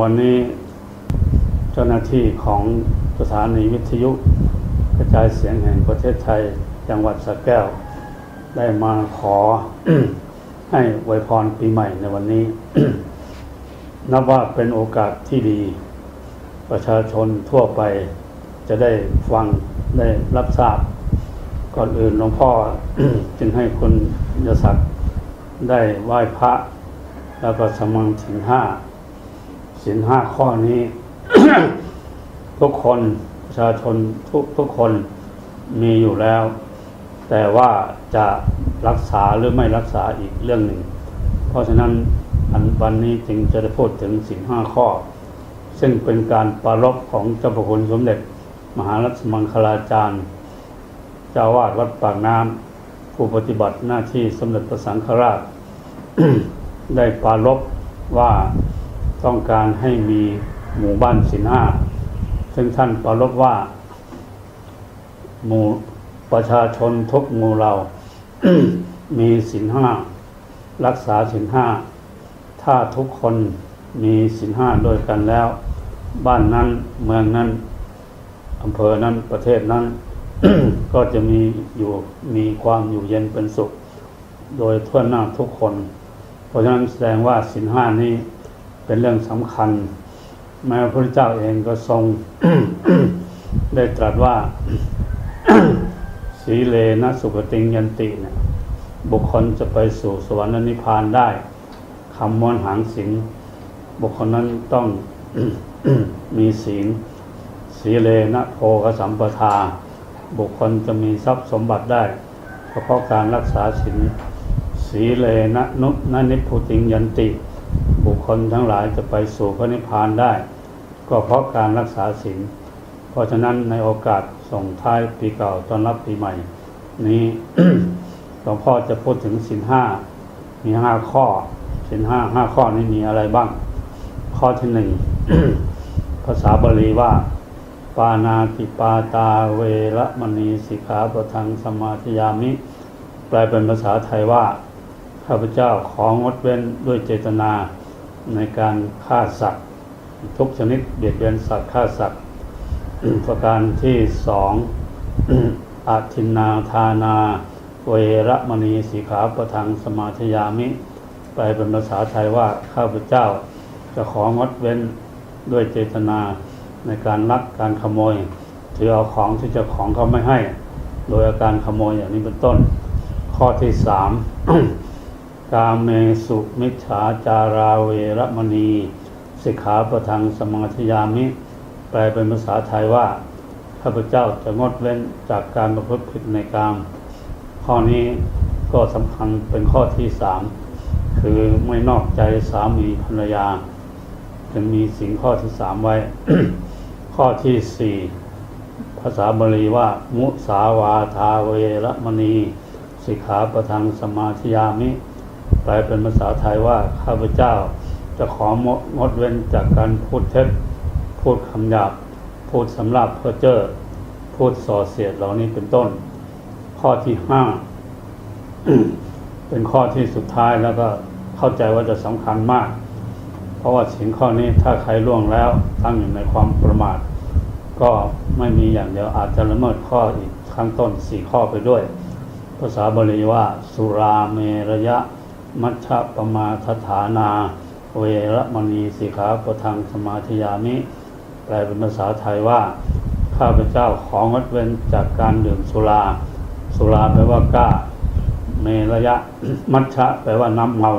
วันนี้เจ้าหน้าที่ของสถานีวิทยุกระจายเสียงแห่งประเทศไทยจังหวัดสระแก้ว ได้มาขอให้อวยพรปีใหม่ในวันนี้ นับว่าเป็นโอกาสที่ดี ประชาชนทั่วไปจะได้ฟังได้รับทราบ ก่อนอื่นหลวงพ่อจึงให้คุณยศักดิ์ได้ไหว้พระ แล้วก็สมังถินห้า สินห้าข้อนี้ ทุกคนประชาชนทุกทุกคนมีอยู่แล้ว แต่ว่าจะรักษาหรือไม่รักษาอีกเรื่องหนึ่ง เพราะฉะนั้นอันวันนี้จึงจะได้พูดถึงสินห้าข้อ ซึ่งเป็นการปรารภของเจ้าพระคุณสมเด็จ มหารัชมังคลาจารย์เจ้าวาดวัดปากน้ำผู้ปฏิบัติหน้าที่สมเด็จพระสังฆราช ได้ปรารภว่า ต้องการให้มีหมู่บ้านสินห้าซึ่งท่านปรารภว่า หมู่ประชาชนทุกหมู่เรา มีสินห้ารักษาสินห้าถ้าทุกคนมีสินห้าโดยกันแล้ว บ้านนั้นเมืองนั้นอำเภอนั้นประเทศนั้น ก็จะมีอยู่มีความอยู่เย็นเป็นสุข โดยทั่วหน้าทุกคน เพราะฉะนั้นแสดงว่าสินห้านี้ เป็นเรื่องสำคัญ แม้พระพุทธเจ้าเองก็ทรงได้ตรัสว่าสีเลนะสุปติงยันติเนี่ยบุคคลจะไปสู่สวรรค์นิพพานได้คำมวลหางสิงบุคคลนั้นต้องมีศีลสีเลนะโพกสัมปทา บุคคลจะมีทรัพย์สมบัติได้เพราะการรักษาศีลสีเลนะนุนนิพุติงยันติ บุคคลทั้งหลายจะไปสู่พระนิพพานได้ ก็เพราะการรักษาศีลเพราะฉะนั้นในโอกาสส่งท้ายปีเก่าต้อนรับปีใหม่ นี้หลวงพ่อจะพูดถึงศีลห้ามีห้าข้อศีลห้าห้าข้อนี้มีอะไรบ้าง ข้อที่หนึ่งภาษาบาลีว่า ปานาติปาตาเวรมณีสิกขาปะทังสมาธิยามิ แปลเป็นภาษาไทยว่า ข้าพเจ้าของดเว้นด้วยเจตนา ในการฆ่าสัตว์ ทุกชนิดเบียดเบียนสัตว์ฆ่าสัตว์ประการที่สองอาทินนาทานา เวรมณีสีขาประทังสมาธิยามิแปเป็นภาษาไทยว่าข้าพเจ้า จะของดเว้นด้วยเจตนาในการลักการขโมย ถือเอาของที่เจ้าของเขาไม่ให้ โดยอาการขโมยอย่างนี้เป็นต้น ข้อที่สาม กาเมสุมิจฉาจาราเวรมณีสิกขาประทังสมาธิยามิ แปลเป็นภาษาไทยว่าข้าพเจ้าจะงดเว้นจากการประพฤติผิดในกามข้อนี้ก็สำคัญเป็นข้อที่สามคือไม่นอกใจสามีภรรยาจะมีสิ่งข้อที่สามไว้ ข้อที่สี่ภาษาบาลีว่า มุสาวาทาเวรมณี สิกขาประทังสมาธิยามิ แปลเป็นภาษาไทยว่าข้าพเจ้าจะของงดเว้นจากการพูดเท็จพูดคำหยาบ พูดสำหรับเพื่อเจอพูดส่อเสียดเหล่านี้เป็นต้น ข้อที่ห้าเป็นข้อที่สุดท้ายแล้วก็เข้าใจว่าจะสำคัญมาก เพราะว่าสิ่งข้อนี้ถ้าใครล่วงแล้วตั้งอยู่ในความประมาท ก็ไม่มีอย่างเดียวอาจจะละเมิดข้ออีกข้างต้นสี่ข้อไปด้วย ภาษาบาลีว่า สุราเมระยะ มัชฌะปมาทฐานา เวรมณีสิกขาปะทังสมาธิยามิ แปลเป็นภาษาไทยว่า ข้าพเจ้าของงดเว้นจากการดื่มสุรา สุราแปลว่ากล้า เมระยะมัชฌะแปลว่าน้ำเมา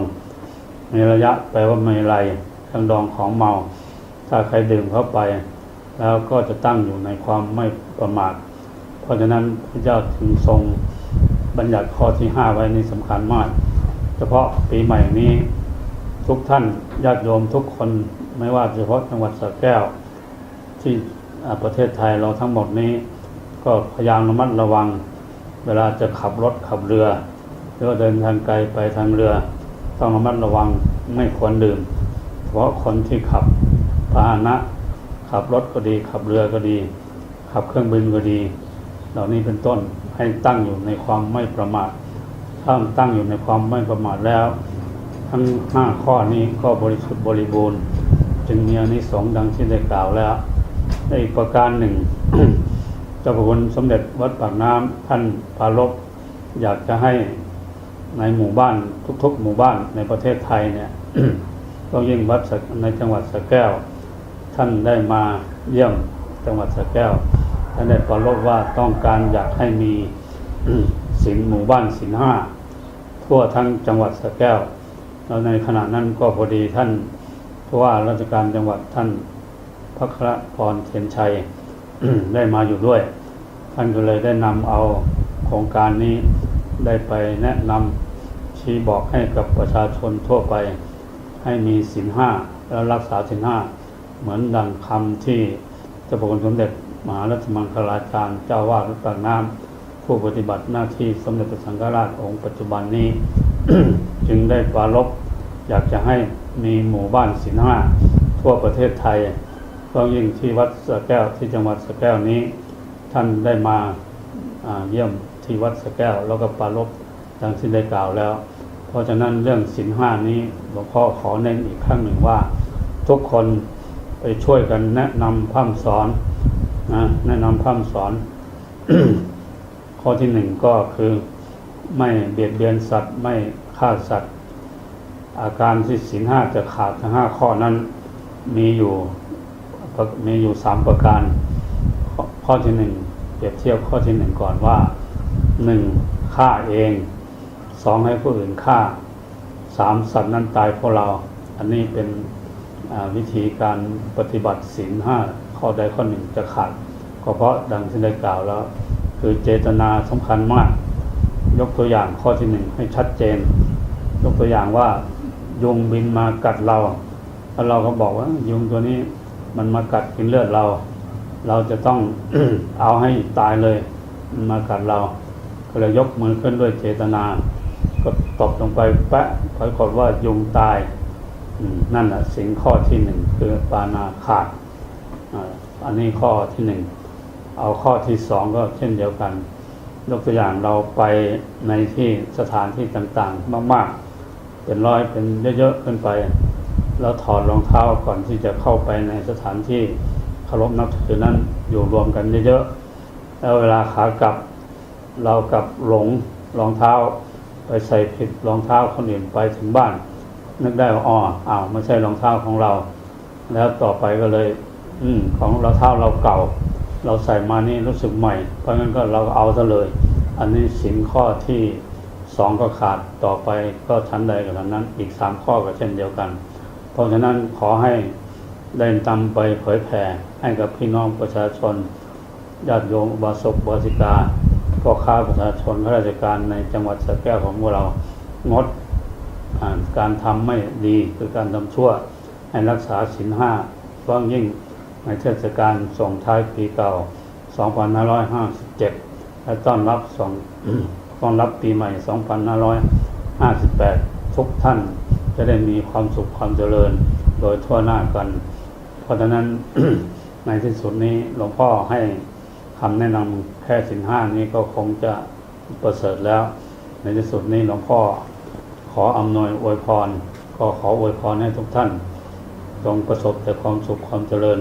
เมระยะแปลว่าเมลัยเครื่องดองของเมา ถ้าใครดื่มเข้าไป แล้วก็จะตั้งอยู่ในความไม่ประมาท เพราะฉะนั้นพระเจ้าถึงทรงบัญญัติข้อที่ห้าไว้นี่สำคัญมาก เฉพาะปีใหม่นี้ ทุกท่านญาติโยมทุกคนไม่ว่าเฉพาะจังหวัดสระแก้ว ที่ประเทศไทยเราทั้งหมดนี้ ก็พยายามระมัดระวัง เวลาจะขับรถขับเรือ หรือว่าเดินทางไกลไปทางเรือ ต้องระมัดระวังไม่ควรดื่มเพราะคนที่ขับพาหนะ ขับรถก็ดี ขับเรือก็ดี ขับเครื่องบินก็ดี เหล่านี้เป็นต้นให้ตั้งอยู่ในความไม่ประมาท ถ้าตั้งอยู่ในความไม่ประมาทแล้ว ทั้งห้าข้อนี้ก็บริสุทธิ์บริบูรณ์จึงมีอนิสงส์ดังที่ได้กล่าวแล้วและอีกประการหนึ่งเจ้าพระคุณสมเด็จวัดปากน้ำท่านปรารบอยากจะให้ในหมู่บ้านทุกๆ หมู่บ้านในประเทศไทยเนี่ยต้องยิ่งวัดในจังหวัดสระแก้ว ท่านได้มาเยี่ยมจังหวัดสระแก้วท่านได้ปรารบว่าต้องการอยากให้มี ศีลหมู่บ้านศีลห้าทั่วทั้งจังหวัดสระแก้วแล้วในขณะนั้นก็พอดีท่านผู้ว่าราชการจังหวัดท่านพัครพรเทียนชัยได้มาอยู่ด้วย ท่านก็เลยได้นำเอาโครงการนี้ได้ไปแนะนำชี้บอกให้กับประชาชนทั่วไป ให้มีศีลห้าแล้วรักษาศีลห้าเหมือนดังคำที่เจ้าพระคุณสมเด็จมหารัชมังคลาจารย์เจ้าวาดวัดปากน้ำ ผู้ปฏิบัติหน้าที่สมเด็จพระสังฆราชองค์ปัจจุบันนี้ จึงได้ปรารบอยากจะให้มีหมู่บ้านศีลห้าทั่วประเทศไทยก็ยิ่งที่วัดสะแก้วที่จังหวัดสะแก้วนี้ ท่านได้มาเยี่ยมที่วัดสะแก้ว แล้วก็ปรารบดังที่ได้กล่าวแล้ว เพราะฉะนั้นเรื่องศีลห้านี้หลวงพ่อขอเน้นอีกครั้งหนึ่งว่า ทุกคนไปช่วยกันแนะนำพร่ำสอนนะแนะนำพร่ำสอน ข้อที่หนึ่งก็คือไม่เบียดเบียนสัตว์ ไม่ฆ่าสัตว์ อาการที่ศีลห้าจะขาดทั้งห้าข้อนั้นมีอยู่มีอยู่สามประการข้อข้อที่หนึ่งเปรียบเทียบข้อที่หนึ่งก่อนว่าหนึ่งฆ่าเองสองให้ผู้อื่นฆ่าสามสัตว์นั้นตายเพราะเรา อันนี้เป็นวิธีการปฏิบัติศีลห้าข้อใดข้อหนึ่งจะขาดก็เพราะดังที่ได้กล่าวแล้ว คือเจตนาสำคัญมาก ยกตัวอย่างข้อที่หนึ่งให้ชัดเจน ยกตัวอย่างว่า ยุงบินมากัดเราแล้วเราก็บอกว่า ยุงตัวนี้มันมากัดกินเลือดเรา เราจะต้องเอาให้ตายเลย มันมากัดเรา ก็เลยยกมือขึ้นด้วยเจตนา ก็ตบลงไปแปะปรากฏว่ายุงตายนั่นแหะสิ่งข้อที่หนึ่งคือปานาขาดอันนี้ข้อที่หนึ่ง เอาข้อที่สองก็เช่นเดียวกัน ยกตัวอย่างเราไปในที่สถานที่ต่างๆ มาก ๆ เป็นร้อยเป็นเยอะๆขึ้นไป แล้วถอดรองเท้าก่อนที่จะเข้าไปในสถานที่เคารพนับถือนั้นอยู่รวมกันเยอะๆแล้วเวลาขากลับเรากลับหลงรองเท้า ไปใส่ผิดรองเท้าคนอื่นไปถึงบ้าน นึกได้ว่าอ๋ออ้าวไม่ใช่รองเท้าของเรา แล้วต่อไปก็เลย อืมของรองเท้าเราเก่า เราใส่มานี่รู้สึกใหม่ เพราะงั้นก็เราเอาซะเลย อันนี้สินข้อที่สองก็ขาดต่อไปก็ชั้นใดกับนั้นอีกสามข้อก็เช่นเดียวกัน เพราะฉะนั้นขอให้ได้นำไปเผยแผ่ให้กับพี่น้องประชาชนญาติโยมบาสกบาสิกาพ่อค้าประชาชนข้าราชการในจังหวัดสระแก้วของพวกเรางดการทำไม่ดีคือการทำชั่วให้รักษาศีลห้าเพราะยิ่ง ในเทศกาลส่งท้ายปีเก่า 2557 และต้อนรับส่งต้อนรับปีใหม่ 2558 ทุกท่านจะได้มีความสุขความเจริญโดยทั่วหน้ากัน เพราะฉะนั้นในที่สุดนี้หลวงพ่อให้คำแนะนำแค่สินห้านี้ก็คงจะประเสริฐแล้ว ในที่สุดนี้หลวงพ่อขออำนวยอวยพร ก็ขออวยพรให้ทุกท่านจงประสบแต่ความสุขความเจริญ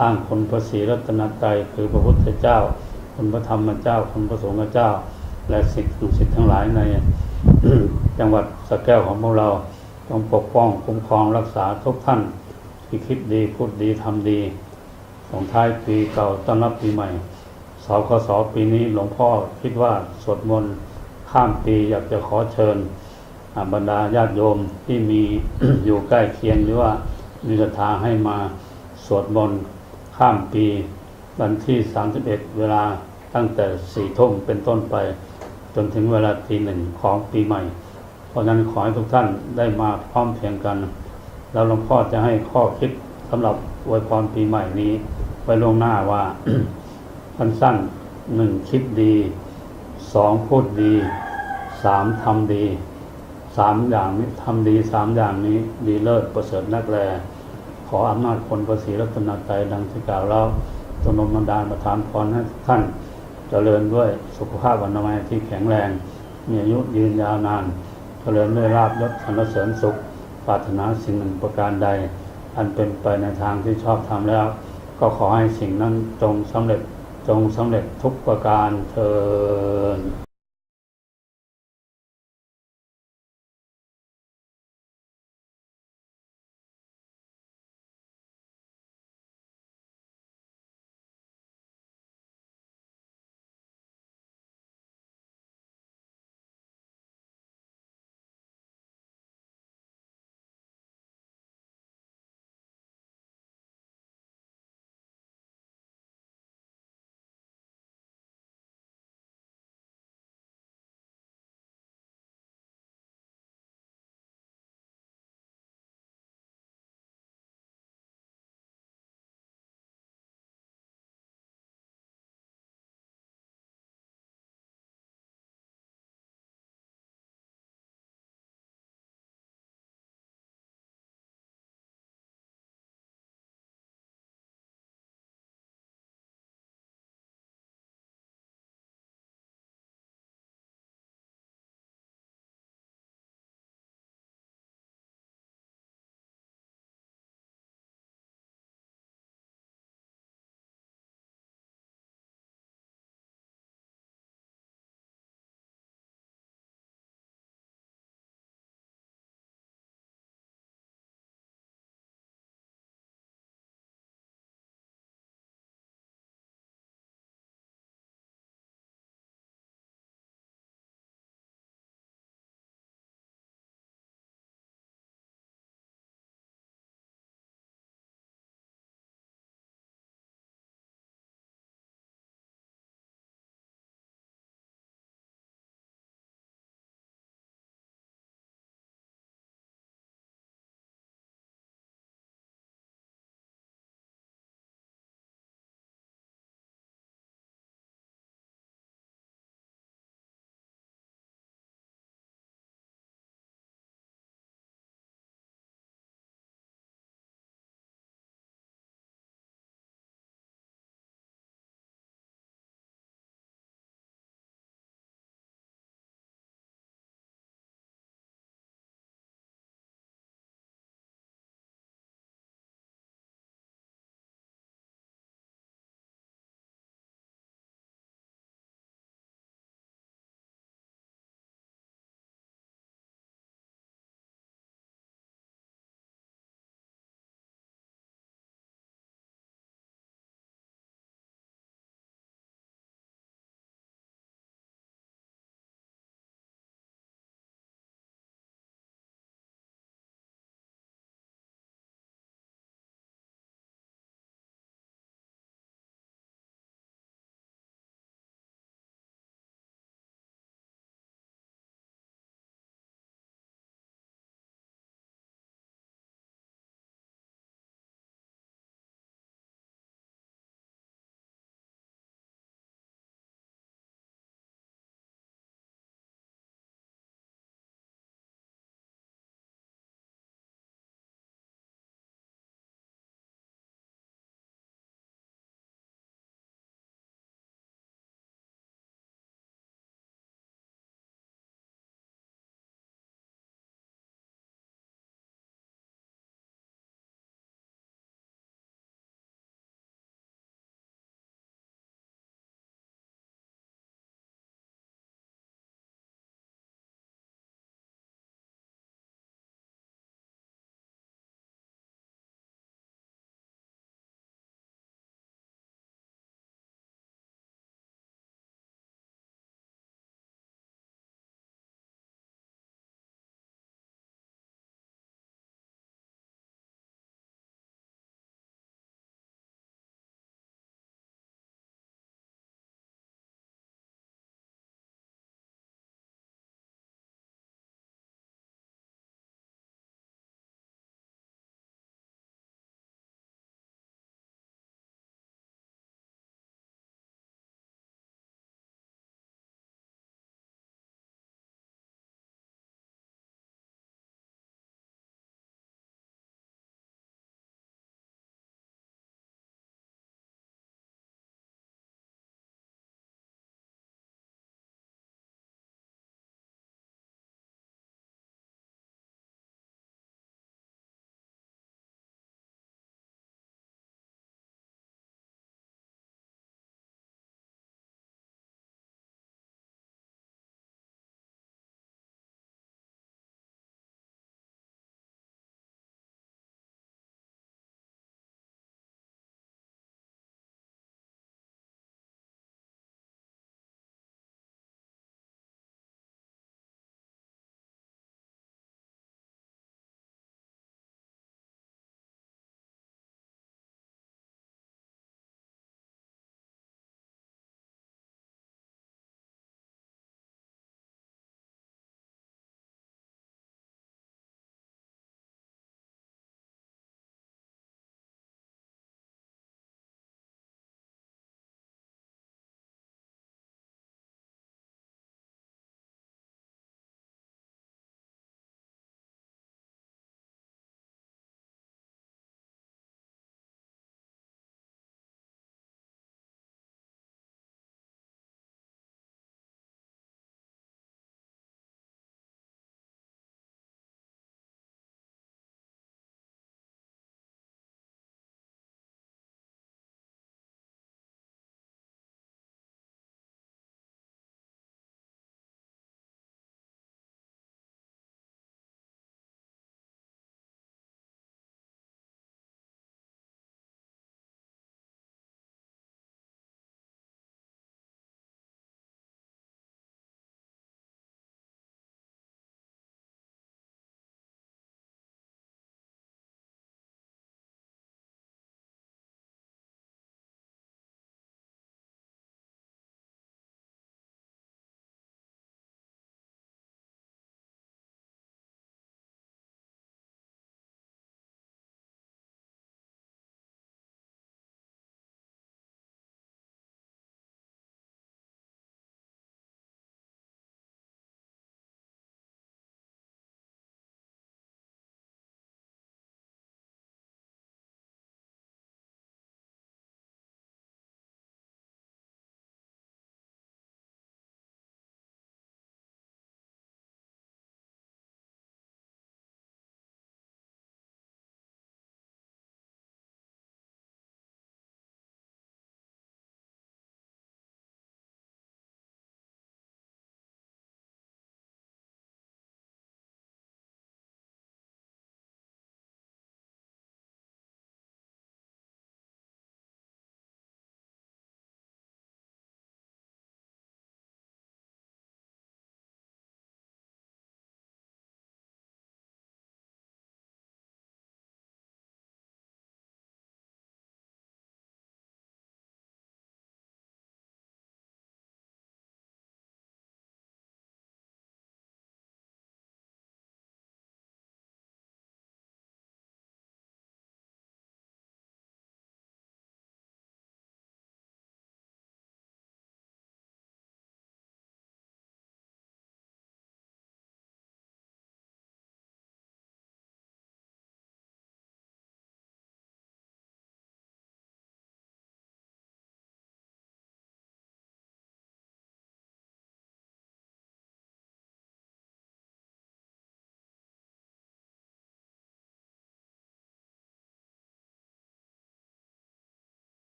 อ้างคนพระศรีรัตนตรัยคือพระพุทธเจ้าคุณพระธรรมเจ้าคุณพระสงฆ์เจ้า และสิทธิสิทธิ์ทั้งหลายในจังหวัดสระแก้วของพวกเราจงปกป้องคุ้มครองรักษาทุกท่านที่คิดดีพูดดีทำดีส่งท้ายปีเก่าต้อนรับปีใหม่สคสปีนี้หลวงพ่อคิดว่าสวดมนต์ข้ามปีอยากจะขอเชิญบรรดาญาติโยมที่มีอยู่ใกล้เคียงหรือว่ามีศรัทธาให้มาสวดมนต์ ข้ามปีวันที่ 31 เวลาตั้งแต่สี่ทุ่มเป็นต้นไป จนถึงเวลาตีหนึ่งของปีใหม่ เพราะฉะนั้นขอให้ทุกท่านได้มาพร้อมเพียงกัน แล้วหลวงพ่อจะให้ข้อคิดสำหรับอวยพรปีใหม่นี้ ไว้ล่วงหน้าว่าสั้นๆหนึ่งคิดดีสองพูดดีสามทำดีสามอย่างนี้ทำดีสามอย่างนี้ดีเลิศประเสริฐนักแล ขออำนาจคนประสีรัตนตรัยดังที่กล่าวแล้วจงนมนดาลประทานพรให้นท่านเจริญด้วยสุขภาพวันนามัยที่แข็งแรง มีอายุยืนยาวนาน เจริญด้วยราบยศสรรเสริญสุขปรารถนาสิ่งหนึ่งประการใด อันเป็นไปในทางที่ชอบทำแล้ว ก็ขอให้สิ่งนั้นจงสำเร็จจงสำเร็จทุกประการเทิน